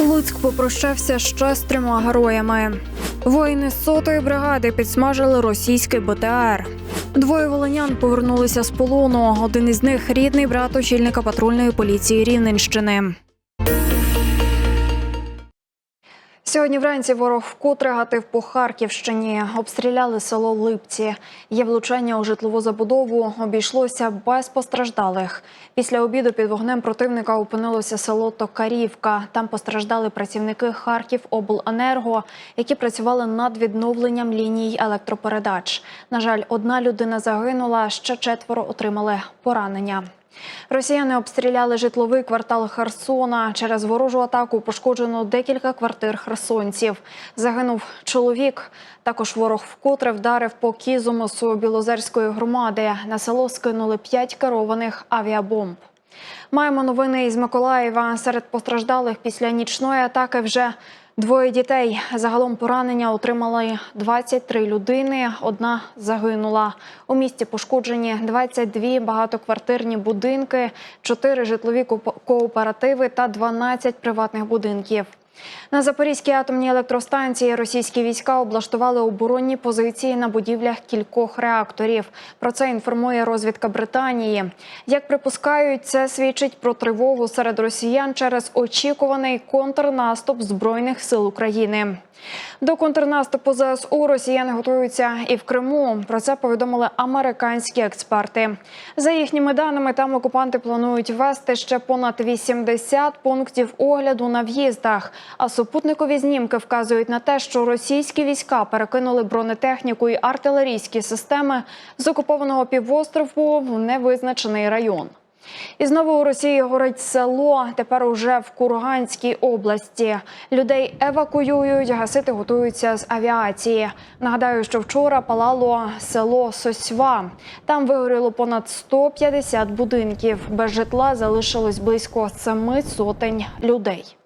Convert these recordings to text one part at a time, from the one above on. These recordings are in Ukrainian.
Луцьк попрощався ще з трьома героями. Воїни сотої бригади підсмажили російський БТР. Двоє волинян повернулися з полону. Один із них рідний брат очільника патрульної поліції Рівненщини. Сьогодні вранці ворог вкотре гатив по Харківщині. Обстріляли село Липці. Є влучання у житлову забудову. Обійшлося без постраждалих. Після обіду під вогнем противника опинилося село Токарівка. Там постраждали працівники Харківобленерго, які працювали над відновленням ліній електропередач. На жаль, одна людина загинула, ще четверо отримали поранення. Росіяни обстріляли житловий квартал Херсона. Через ворожу атаку пошкоджено декілька квартир херсонців. Загинув чоловік. Також ворог вкотре вдарив по Кізумосу Білозерської громади. На село скинули п'ять керованих авіабомб. Маємо новини із Миколаєва. Серед постраждалих після нічної атаки вже двоє дітей. Загалом поранення отримали 23 людини. Одна загинула. У місті пошкоджені 22 багатоквартирні будинки, 4 житлові кооп- кооперативи та 12 приватних будинків. На Запорізькій атомній електростанції російські війська облаштували оборонні позиції на будівлях кількох реакторів. Про це інформує розвідка Британії. Як припускають, це свідчить про тривогу серед росіян через очікуваний контрнаступ збройних сил України. До контрнаступу ЗСУ росіяни готуються і в Криму. Про це повідомили американські експерти. За їхніми даними, там окупанти планують ввести ще понад 80 пунктів огляду на в'їздах. А супутникові знімки вказують на те, що російські війська перекинули бронетехніку і артилерійські системи з окупованого півострову в невизначений район. І знову у Росії горить село. Тепер уже в Курганській області. Людей евакуюють, гасити готуються з авіації. Нагадаю, що вчора палало село Сосьва. Там вигоріло понад 150 будинків. Без житла залишилось близько семи сотень людей.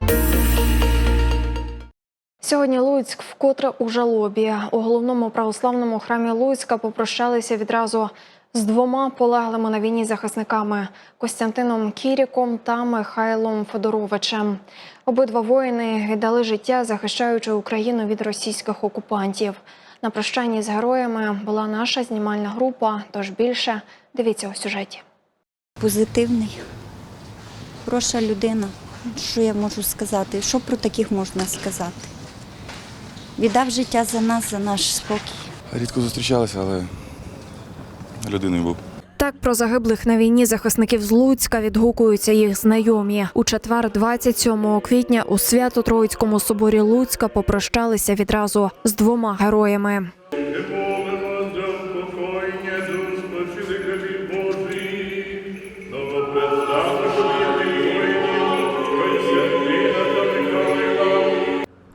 Сьогодні Луцьк вкотре у жалобі. У головному православному храмі Луцька попрощалися відразу з двома полеглими на війні захисниками Костянтином Кіріком та Михайлом Федоровичем. Обидва воїни віддали життя, захищаючи Україну від російських окупантів. На прощанні з героями була наша знімальна група. Тож більше дивіться у сюжеті. позитивний, хороша людина. Що я можу сказати? Що про таких можна сказати? Віддав життя за нас, за наш спокій. Рідко зустрічалися, але людиною був. Так про загиблих на війні захисників з Луцька відгукуються їх знайомі. У четвер, 27 квітня, у Свято-Троїцькому соборі Луцька попрощалися відразу з двома героями.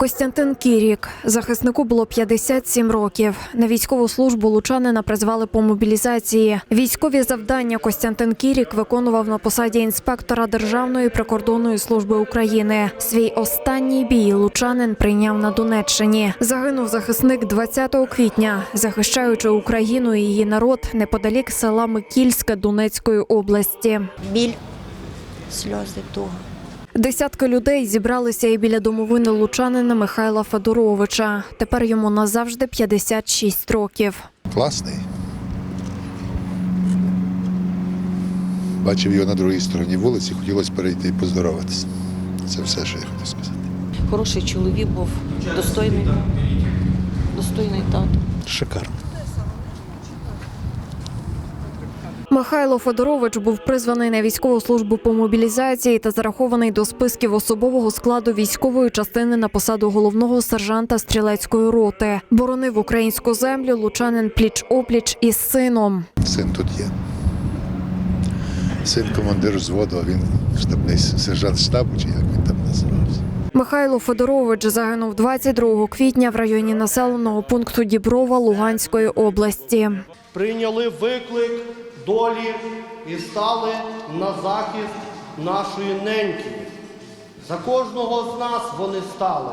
Костянтин Кірік захиснику було 57 років. На військову службу лучанина призвали по мобілізації. Військові завдання Костянтин Кірік виконував на посаді інспектора Державної прикордонної служби України. Свій останній бій лучанин прийняв на Донеччині. Загинув захисник 20 квітня, захищаючи Україну і її народ неподалік села Микільське Донецької області. Біль, сльози, туга. Десятки людей зібралися і біля домовини лучанина Михайла Федоровича. Тепер йому назавжди 56 років. класний. Бачив його на другій стороні вулиці, хотілося перейти і поздороватися. Це все, що я хотів сказати. Хороший чоловік був, достойний, достойний тато. Шикарно. Михайло Федорович був призваний на військову службу по мобілізації та зарахований до списків особового складу військової частини на посаду головного сержанта стрілецької роти. Боронив українську землю лучанин пліч опліч із сином. Син тут є. Син командир взводу, а він штабний сержант штабу, чи як він там називався. Михайло Федорович загинув 22 квітня в районі населеного пункту Діброва Луганської області. прийняли виклик долі і стали на захист нашої неньки. За кожного з нас вони стали.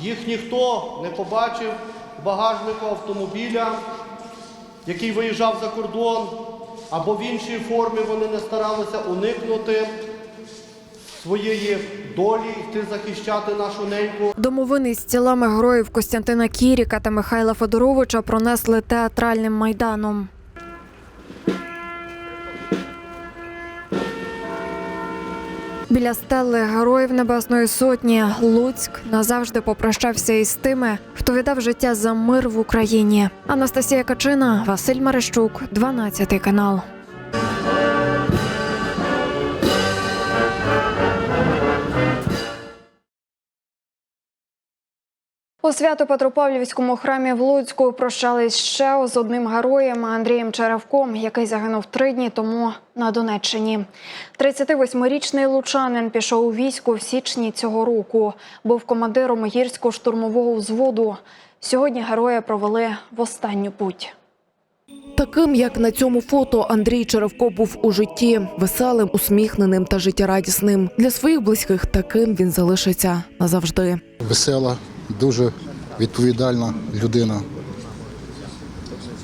Їх ніхто не побачив в багажнику автомобіля, який виїжджав за кордон, або в іншій формі вони не старалися уникнути своєї долі, йти захищати нашу неньку. Домовини з тілами героїв Костянтина Кіріка та Михайла Федоровича пронесли театральним майданом. Біля стели Героїв Небесної Сотні Луцьк назавжди попрощався із тими, хто віддав життя за мир в Україні. Анастасія Качина, Василь Марещук, 12 канал. У Свято-Петропавлівському храмі в Луцьку прощались ще з одним героєм Андрієм Черевком, який загинув три дні тому на Донеччині. 38-річний лучанин пішов у військо в січні цього року. Був командиром гірсько-штурмового взводу. Сьогодні героя провели в останню путь. Таким, як на цьому фото, Андрій Черевко був у житті веселим, усміхненим та життєрадісним. Для своїх близьких таким він залишиться назавжди. Весела, дуже відповідальна людина.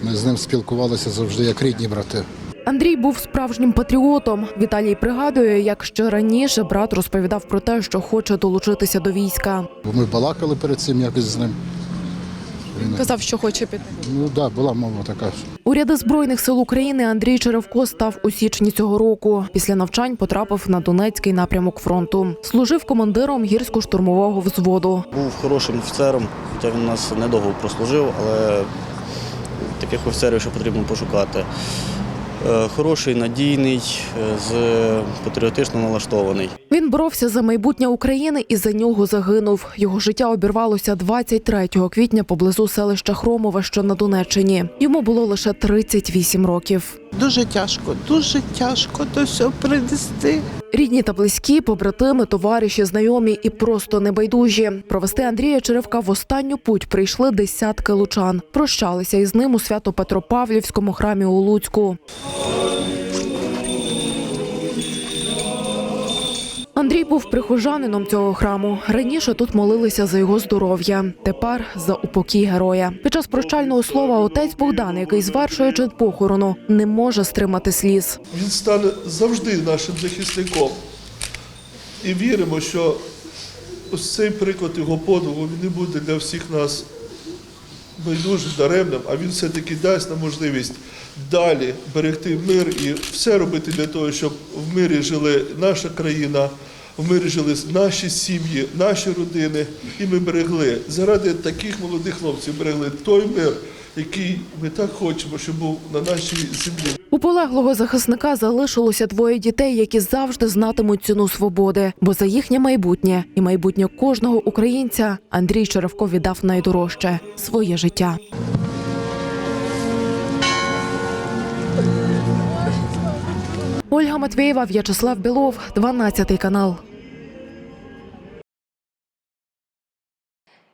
Ми з ним спілкувалися завжди як рідні брати. Андрій був справжнім патріотом. Віталій пригадує, як ще раніше брат розповідав про те, що хоче долучитися до війська. Ми балакали перед цим якось з ним. Він, Казав, що хоче піти. ну так, да, була мова така. У ряди збройних сил України Андрій Черевко став у січні цього року. Після навчань потрапив на Донецький напрямок фронту. Служив командиром гірсько-штурмового взводу. Був хорошим офіцером, хоча він у нас недовго прослужив, але таких офіцерів ще потрібно пошукати. Е, Хороший, надійний, е, з патріотично налаштований. Він боровся за майбутнє України і за нього загинув. Його життя обірвалося 23 квітня поблизу селища Хромове, що на Донеччині. Йому було лише 38 років. Дуже тяжко, дуже тяжко то все принести. Рідні та близькі, побратими, товариші, знайомі і просто небайдужі. Провести Андрія Черевка в останню путь прийшли десятки лучан. Прощалися із ним у Свято-Петропавлівському храмі у Луцьку. Андрій був прихожанином цього храму. Раніше тут молилися за його здоров'я. Тепер за упокій героя. Під час прощального слова отець Богдан, який звершує похорону, не може стримати сліз. Він стане завжди нашим захисником. І віримо, що ось цей приклад його подвигу він не буде для всіх нас байдужим, даремним, а він все-таки дасть нам можливість далі берегти мир і все робити для того, щоб в мирі жили наша країна, в наші сім'ї, наші родини. І ми берегли заради таких молодих хлопців, берегли той мир, який ми так хочемо, щоб був на нашій землі. У полеглого захисника залишилося двоє дітей, які завжди знатимуть ціну свободи. Бо за їхнє майбутнє і майбутнє кожного українця Андрій Черевко віддав найдорожче своє життя. Ольга Матвєєва, В'ячеслав Білов, 12 канал.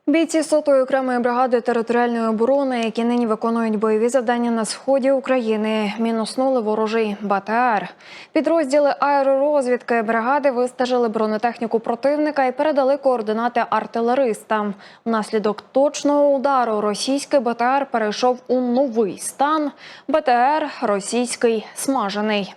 Бійці сотої окремої бригади територіальної оборони, які нині виконують бойові завдання на сході України, мінуснули ворожий БТР. Підрозділи аеророзвідки бригади вистежили бронетехніку противника і передали координати артилеристам. Внаслідок точного удару російський БТР перейшов у новий стан. БТР російський смажений.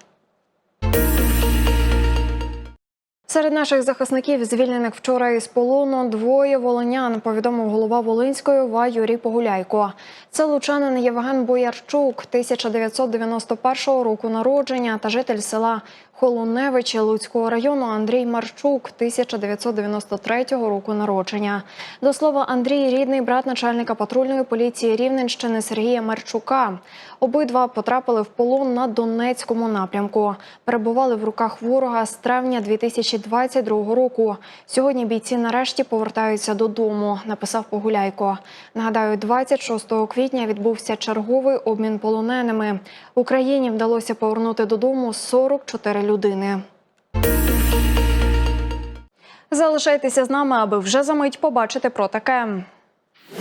Серед наших захисників, звільнених вчора із полону, двоє волинян, повідомив голова Волинської ОВА Юрій Погуляйко. Це лучанин Євген Боярчук, 1991 року народження та житель села Холуневичі Луцького району Андрій Марчук, 1993 року народження. До слова, Андрій рідний брат начальника патрульної поліції Рівненщини Сергія Марчука. Обидва потрапили в полон на Донецькому напрямку. Перебували в руках ворога з травня 2022 року. Сьогодні бійці нарешті повертаються додому, написав Погуляйко. Нагадаю, 26 квітня відбувся черговий обмін полоненими. Україні вдалося повернути додому 44 людини. Залишайтеся з нами, аби вже за мить побачити про таке.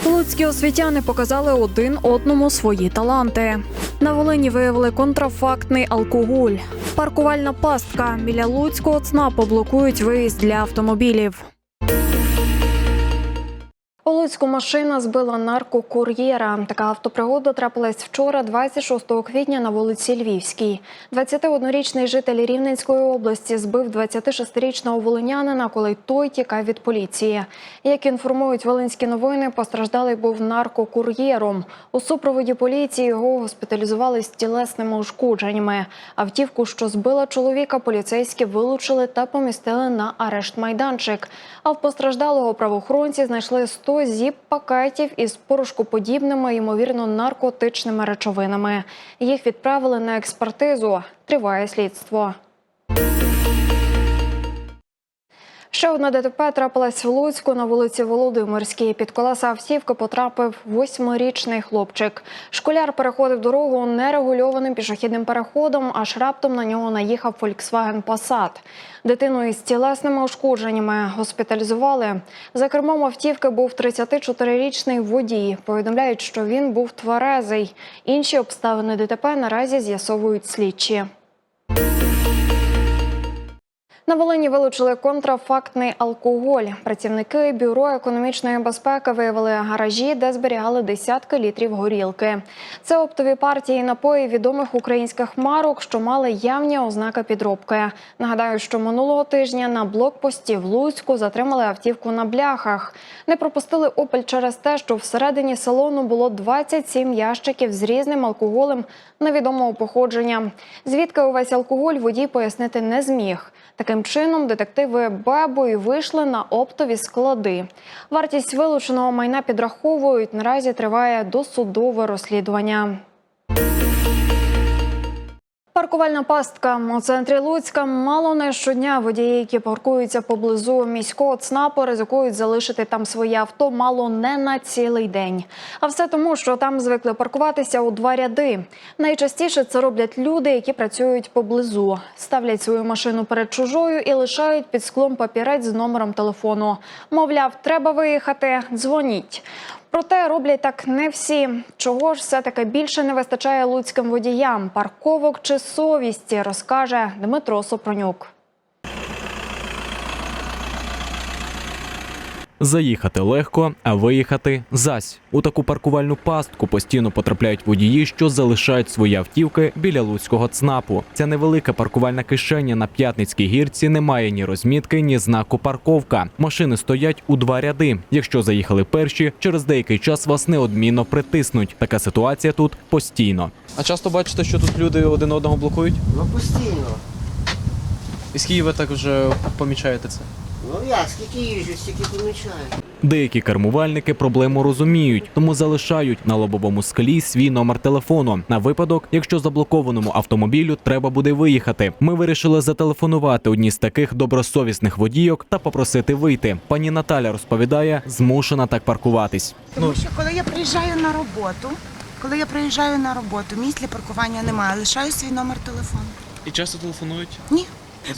Луцькі освітяни показали один одному свої таланти. На Волині виявили контрафактний алкоголь. Паркувальна пастка біля Луцького ЦНАПу блокують виїзд для автомобілів. У машина збила наркокур'єра. Така автопригода трапилась вчора, 26 квітня, на вулиці Львівській. 21-річний житель Рівненської області збив 26-річного волинянина, коли той тікав від поліції. Як інформують волинські новини, постраждалий був наркокур'єром. У супроводі поліції його госпіталізували з тілесними ушкодженнями. Автівку, що збила чоловіка, поліцейські вилучили та помістили на арешт майданчик. А в постраждалого правоохоронці знайшли 100 зіп-пакетів із порошкоподібними, ймовірно, наркотичними речовинами. Їх відправили на експертизу. Триває слідство. Ще одна ДТП трапилась в Луцьку на вулиці Володимирській. Під колеса автівки потрапив восьмирічний хлопчик. Школяр переходив дорогу нерегульованим пішохідним переходом, аж раптом на нього наїхав Volkswagen Passat. Дитину із тілесними ушкодженнями госпіталізували. За кермом автівки був 34-річний водій. Повідомляють, що він був тверезий. Інші обставини ДТП наразі з'ясовують слідчі. На Волині вилучили контрафактний алкоголь. Працівники бюро економічної безпеки виявили гаражі, де зберігали десятки літрів горілки. Це оптові партії напоїв відомих українських марок, що мали явні ознаки підробки. Нагадаю, що минулого тижня на блокпості в Луцьку затримали автівку на бляхах. Не пропустили опель через те, що всередині салону було 27 ящиків з різним алкоголем невідомого походження. Звідки увесь алкоголь водій пояснити не зміг. Таким чином, детективи Бебою вийшли на оптові склади. Вартість вилученого майна підраховують. Наразі триває досудове розслідування. Паркувальна пастка у центрі Луцька мало не щодня водії, які паркуються поблизу міського ЦНАПу, ризикують залишити там своє авто мало не на цілий день. А все тому, що там звикли паркуватися у два ряди. Найчастіше це роблять люди, які працюють поблизу, ставлять свою машину перед чужою і лишають під склом папірець з номером телефону. Мовляв, треба виїхати, дзвоніть. Проте роблять так не всі. Чого ж все таки більше не вистачає луцьким водіям? Парковок чи совісті, розкаже Дмитро Сопронюк. Заїхати легко, а виїхати зась. У таку паркувальну пастку постійно потрапляють водії, що залишають свої автівки біля луцького ЦНАПу. Ця невелика паркувальна кишеня на п'ятницькій гірці не має ні розмітки, ні знаку парковка. Машини стоять у два ряди. Якщо заїхали перші, через деякий час вас неодмінно притиснуть. Така ситуація тут постійно. А часто бачите, що тут люди один одного блокують? Ну постійно. І скільки ви так вже помічаєте це? Ну я скільки їжджу, стільки помічаю. Деякі кермувальники проблему розуміють, тому залишають на лобовому склі свій номер телефону на випадок, якщо заблокованому автомобілю треба буде виїхати. Ми вирішили зателефонувати одній з таких добросовісних водійок та попросити вийти. Пані Наталя розповідає, змушена так паркуватись. Тому що коли я приїжджаю на роботу, коли я приїжджаю на роботу, місць для паркування немає, лишаю свій номер телефону. І часто телефонують? Ні.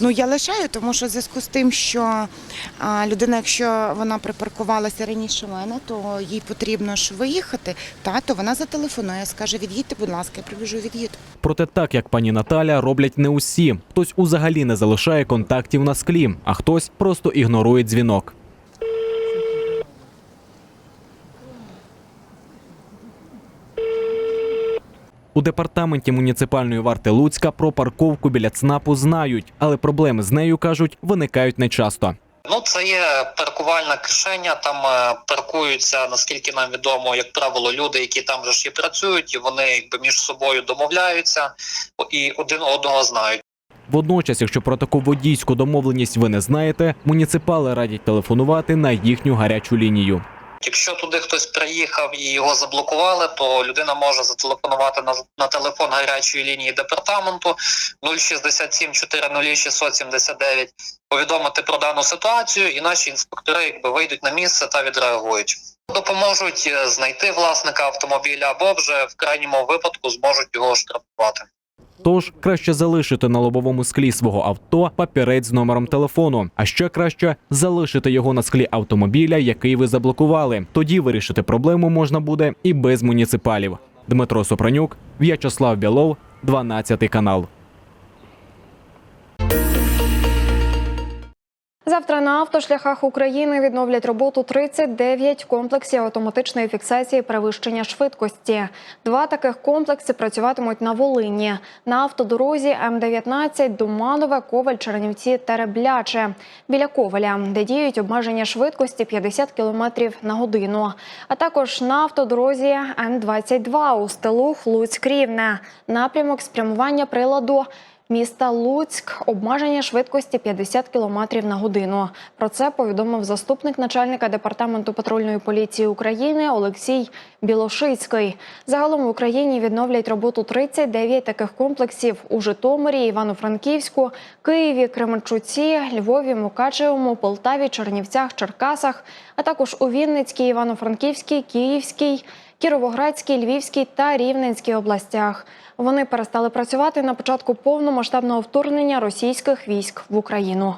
Ну я лишаю, тому що в зв'язку з тим, що людина, якщо вона припаркувалася раніше мене, то їй потрібно ж виїхати, та то вона зателефонує, скаже, від'їдьте, будь ласка, я прибіжу, від'їду. Проте, так як пані Наталя, роблять не усі. Хтось узагалі не залишає контактів на склі, а хтось просто ігнорує дзвінок. У департаменті муніципальної варти Луцька про парковку біля ЦНАПу знають, але проблеми з нею кажуть виникають нечасто. Ну, це є паркувальна кишеня. Там е, паркуються, наскільки нам відомо, як правило, люди, які там же ж і працюють, і вони якби між собою домовляються і один одного знають. Водночас, якщо про таку водійську домовленість ви не знаєте, муніципали радять телефонувати на їхню гарячу лінію. Якщо туди хтось приїхав і його заблокували, то людина може зателефонувати на, на телефон гарячої лінії департаменту 067 400 679, повідомити про дану ситуацію, і наші інспектори якби вийдуть на місце та відреагують. Допоможуть е, знайти власника автомобіля або вже в крайньому випадку зможуть його штрафувати. Тож краще залишити на лобовому склі свого авто папірець з номером телефону. А ще краще залишити його на склі автомобіля, який ви заблокували. Тоді вирішити проблему можна буде і без муніципалів. Дмитро Сопронюк, В'ячеслав Білов, 12 канал. Завтра на автошляхах України відновлять роботу 39 комплексів автоматичної фіксації перевищення швидкості. Два таких комплекси працюватимуть на Волині на автодорозі М-19 Думанове, Коваль, Чернівці, Теребляче біля Коваля, де діють обмеження швидкості 50 км на годину. А також на автодорозі Н-22 у Стелух, Луцьк, Рівне. Напрямок спрямування приладу Міста Луцьк обмеження швидкості 50 км на годину. Про це повідомив заступник начальника департаменту патрульної поліції України Олексій Білошицький. Загалом в Україні відновлять роботу 39 таких комплексів у Житомирі, Івано-Франківську, Києві, Кременчуці, Львові, Мукачевому, Полтаві, Чернівцях, Черкасах, а також у Вінницькій, Івано-Франківській, Київській. Кіровоградській, Львівській та Рівненській областях. Вони перестали працювати на початку повномасштабного вторгнення російських військ в Україну.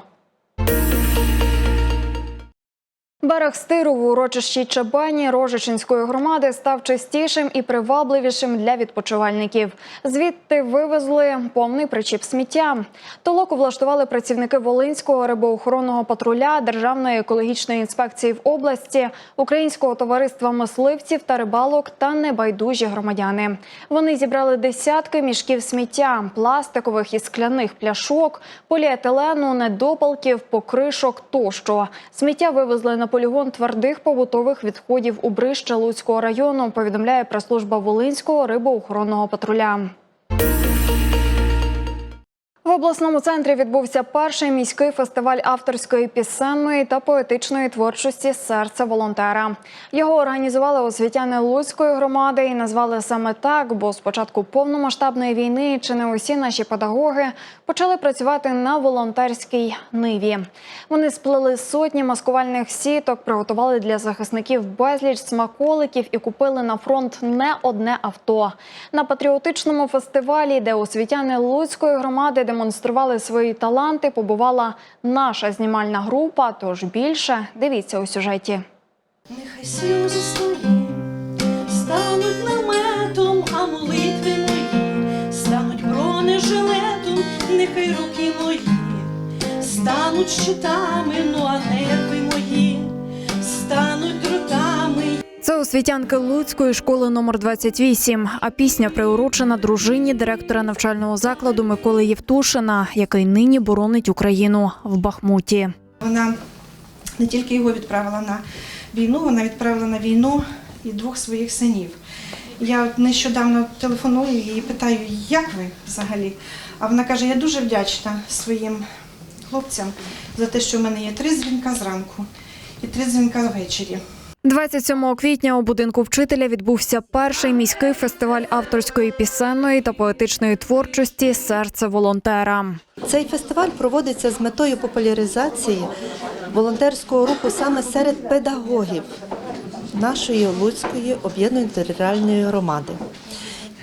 Берег стиру в урочищі Чабані Рожичинської громади став чистішим і привабливішим для відпочивальників. Звідти вивезли повний причіп сміття. Толоку влаштували працівники Волинського рибоохоронного патруля Державної екологічної інспекції в області, Українського товариства мисливців та рибалок та небайдужі громадяни. Вони зібрали десятки мішків сміття, пластикових і скляних пляшок, поліетилену, недопалків, покришок тощо. Сміття вивезли на полігон твердих побутових відходів у Брища Луцького району, повідомляє прес-служба Волинського рибоохоронного патруля. В обласному центрі відбувся перший міський фестиваль авторської пісенної та поетичної творчості Серце волонтера. Його організували освітяни Луцької громади і назвали саме так, бо з початку повномасштабної війни чи не усі наші педагоги почали працювати на волонтерській ниві. Вони сплели сотні маскувальних сіток, приготували для захисників безліч смаколиків і купили на фронт не одне авто. На патріотичному фестивалі, де освітяни Луцької громади демонстрували свої таланти, побувала наша знімальна група. Тож більше дивіться у сюжеті. Нехай сльози свої стануть наметом, а молитви мої стануть бронежилетом, нехай руки мої стануть щитами, ну а нерви мої. Це освітянки Луцької школи номер 28, А пісня приурочена дружині директора навчального закладу Миколи Євтушина, який нині боронить Україну в Бахмуті. Вона не тільки його відправила на війну, вона відправила на війну і двох своїх синів. Я от нещодавно телефоную їй і питаю, як ви взагалі? А вона каже: я дуже вдячна своїм хлопцям за те, що в мене є три дзвінка зранку і три дзвінка ввечері. 27 квітня у будинку вчителя відбувся перший міський фестиваль авторської пісенної та поетичної творчості Серце волонтера. Цей фестиваль проводиться з метою популяризації волонтерського руху саме серед педагогів нашої Луцької об'єднаної територіальної громади.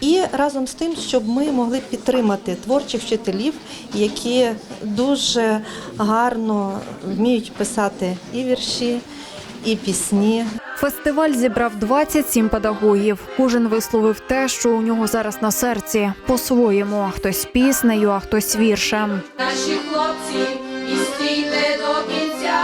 І разом з тим, щоб ми могли підтримати творчих вчителів, які дуже гарно вміють писати і вірші, і пісні. Фестиваль зібрав 27 педагогів. Кожен висловив те, що у нього зараз на серці, по-своєму. Хтось піснею, а хтось віршем. Наші хлопці, і стійте до кінця,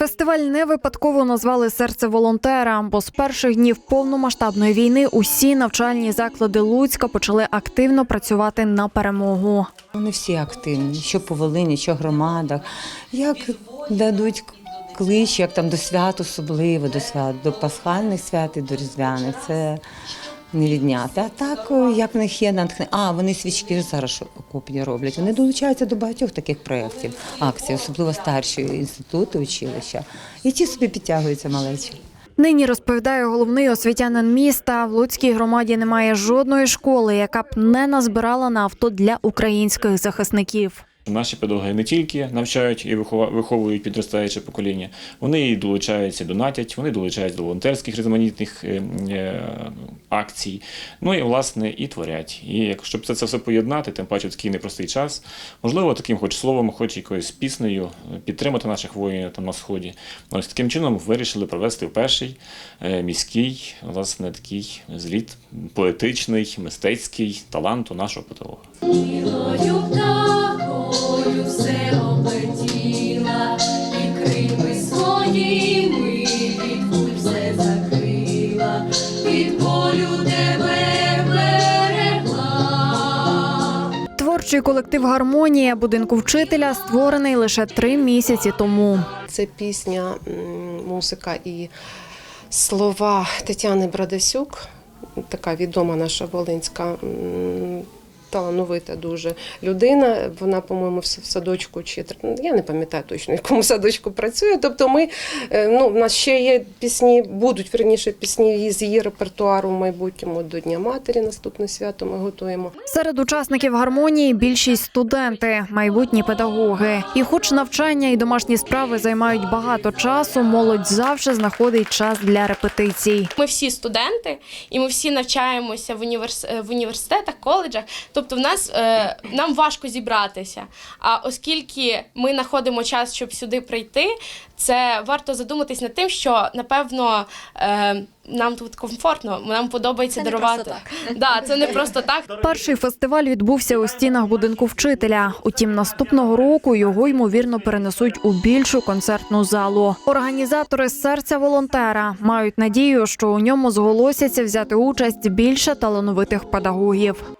Фестиваль не випадково назвали серце волонтера, бо з перших днів повномасштабної війни усі навчальні заклади Луцька почали активно працювати на перемогу. Вони всі активні, що по Волині, що громадах. Як дадуть клич, як там до свят, особливо до свят, до пасхальних свят і до різдвяних. Це не відняти. А так, як в них є натхнення. А, вони свічки зараз що окопні роблять. Вони долучаються до багатьох таких проєктів, акцій, особливо старші інститути, училища. І ті собі підтягуються малечі. Нині розповідає головний освітянин міста. В Луцькій громаді немає жодної школи, яка б не назбирала на авто для українських захисників. Наші педагоги не тільки навчають і виховують підростаюче покоління, вони і долучаються, донатять, вони долучаються до волонтерських різноманітних е, е, акцій. Ну і власне і творять. І якщо це, це все поєднати, тим паче в такий непростий час, можливо, таким хоч словом, хоч якоюсь піснею е, підтримати наших воїнів там на сході. Ось таким чином вирішили провести перший міський, власне, такий зліт поетичний, мистецький таланту нашого педагога. Творчий колектив Гармонія будинку вчителя створений лише три місяці тому. Це пісня, музика і слова Тетяни Брадасюк, така відома наша волинська. Талановита дуже людина. Вона, по-моєму, в в садочку чи я не пам'ятаю точно, в якому садочку працює. Тобто, ми е, ну, в нас ще є пісні, будуть верніше пісні з її репертуару в майбутньому до Дня Матері. Наступне свято ми готуємо. Серед учасників гармонії більшість студенти, майбутні педагоги. І, хоч навчання і домашні справи займають багато часу, молодь завжди знаходить час для репетицій. Ми всі студенти, і ми всі навчаємося в, універс... в університетах, коледжах. Тобто, в нас е, нам важко зібратися. А оскільки ми знаходимо час, щоб сюди прийти, це варто задуматись над тим, що напевно е, нам тут комфортно, нам подобається дарувати. Да, це не просто так. Перший фестиваль відбувся у стінах будинку вчителя. Утім, наступного року його ймовірно перенесуть у більшу концертну залу. Організатори з серця волонтера мають надію, що у ньому зголосяться взяти участь більше талановитих педагогів.